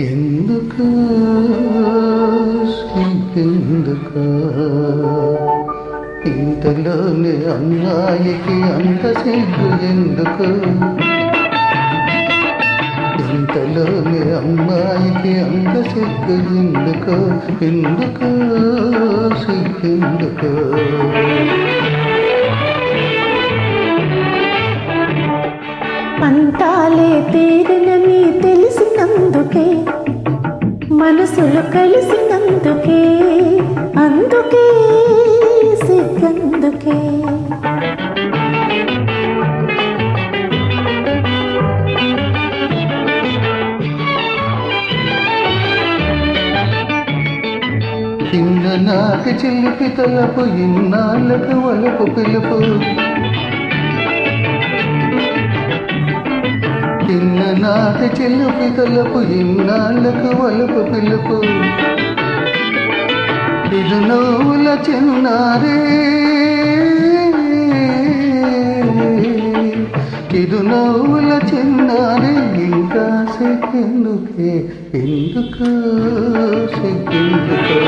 ఎందుకు? ఎందుకు ఇంతలోనే అమ్మాయికి అంత సిగ్గు ఎందుకు? ఇంతలోనే అమ్మాయికి అంత సిగ్గు ఎందుకు? ఎందుకు? సిగ్గెందుకు పంతాలే మీ తెలి మనసులు కలిసినందుకే అందుకే సిగ్గందుకే. చిన్ననాటి చిలిపి తలపు ఇన్నాళ్ళకు వలపు పిలుపు. చిన్ననాటి చిలిపి తలపు ఇన్నాళ్ళకు వలుపు పిలుపు. ఇది నవ్వుల చిన్నారే. ఇది నవ్వుల చిన్నారే ఇంకా సిగ్గెందుకే ఎందుకు సిగ్గెందుకు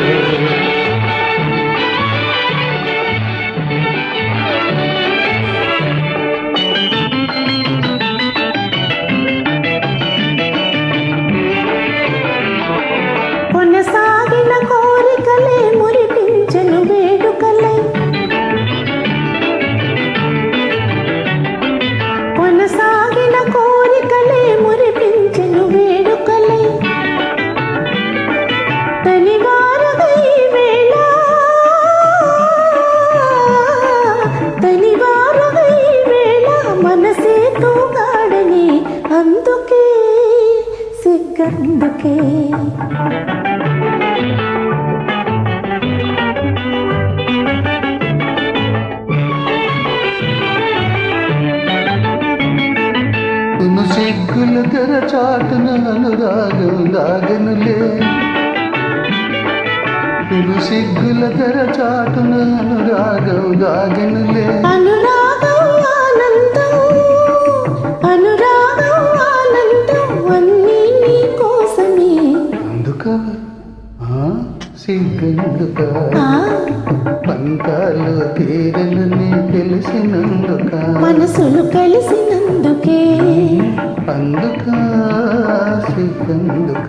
తును సిగ్గుల తెర చాటున అనురాగం దాగనులే. సిగ్గుల తెర చాటున అనురాగం దాగనులే. అనురాగం ఆ, సిగ్గెందుక పంతాలు తీరనని తెలిసినందుక. మనసులు కలిసినందుకే. అందుక సిగ్గెందుక